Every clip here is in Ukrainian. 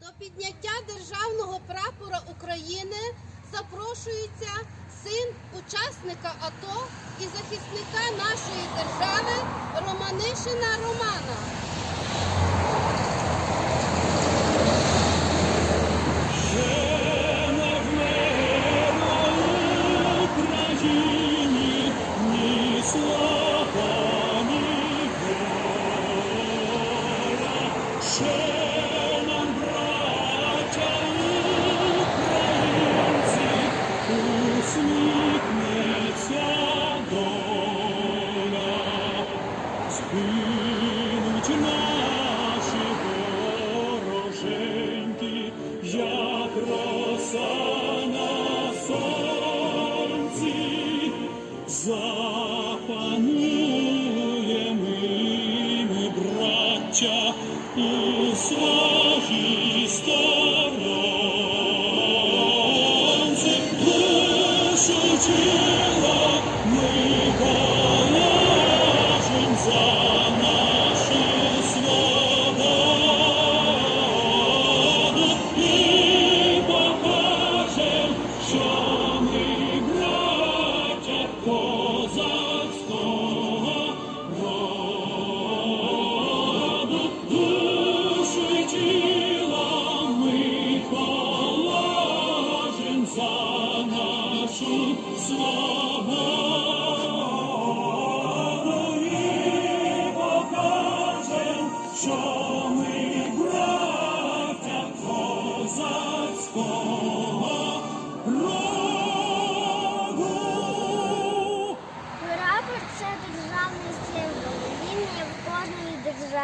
До підняття державного прапора України запрошується син учасника АТО і захисника нашої держави Романишина Романа. Україні Peace.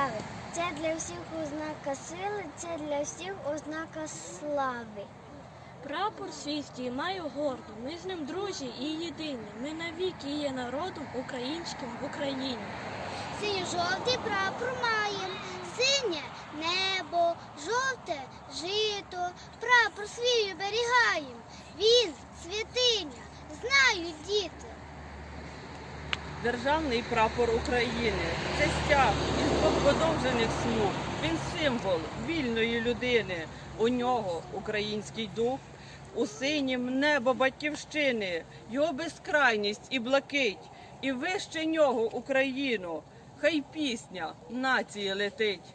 Держави. Це для всіх ознака сили, це для всіх ознака слави. Прапор свій здіймаю гордо, ми з ним друзі і єдині. Ми навіки є народом українським в Україні. Синьо-жовтий прапор маєм, синє небо, жовте жито, прапор свій оберігаєм. Він святиня, знають діти. Державний прапор України це стяг із двох подовжених смуг. Він символ вільної людини. У нього український дух, у синім небо батьківщини, його безкрайність і блакить, і вище нього Україну. Хай пісня нації летить.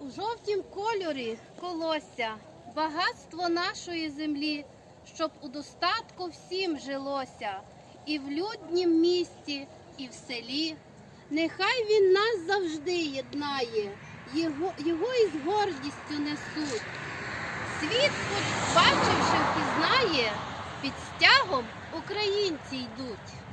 У жовтім кольорі колося, багатство нашої землі, щоб у достатку всім жилося, і в люднім місті, і в селі. Нехай він нас завжди єднає, його, його із гордістю несуть. Світ, хоч бачивши, впізнає, під стягом українці йдуть.